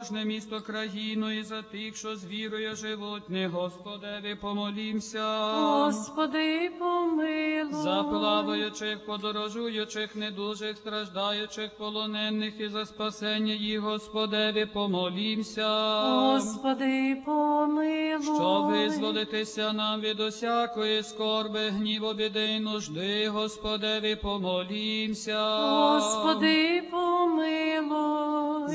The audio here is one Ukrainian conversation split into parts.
Кожне місто країну і за тих, що з вірою живуть, не Господеві помолімся. Господи, помилуй. За плаваючих, подорожуючих, недужих, страждаючих, полонених і за спасення їх, Господеві, помолімся. Господи, помилуй. Що визволитися нам від усякої скорби, гніву, біди й нужди, Господеві, помолімся. Господи, помилуй.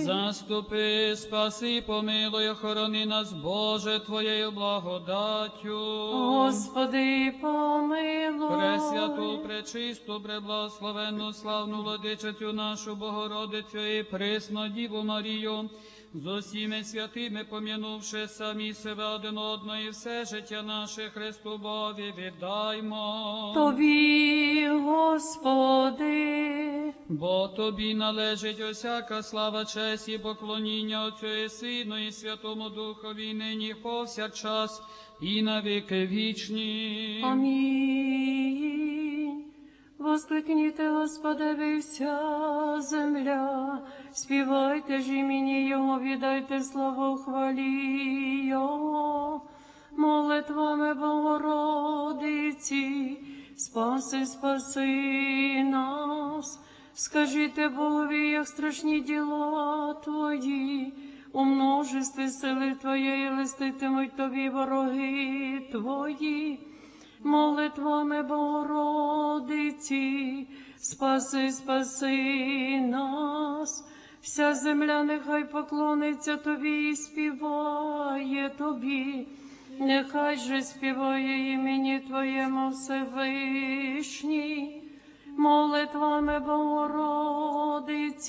Заступи, спаси, помилуй, охорони нас, Боже, Твоєю благодаттю. Господи, помилуй. Пресвяту, пречисту, преблагословенну, славну владичицю нашу Богородицю і присну Діву Марію, з усіми святими пом'янувши самі себе один одного і все життя наше Христу Бові віддаймо. Тобі, Господи. Бо тобі належить усяка слава, честь і поклоніння Отцю і Сину і Святому Духові, нині повсякчас, і на віки вічні. Амінь. Воскликніте, Господи, вся земля, співайте ж імені Його, віддайте славу хвалі Його, молитвами Богородиці, спаси, спаси нас, скажіть Богові, як страшні діла Твої, у множестві сили Твоєї листитимуть Тобі вороги Твої. Молитвами Богородиці, спаси, спаси нас, вся земля нехай поклониться тобі і співає тобі, нехай же співає імені Твоєму Всевишній, молитвами Богородиці.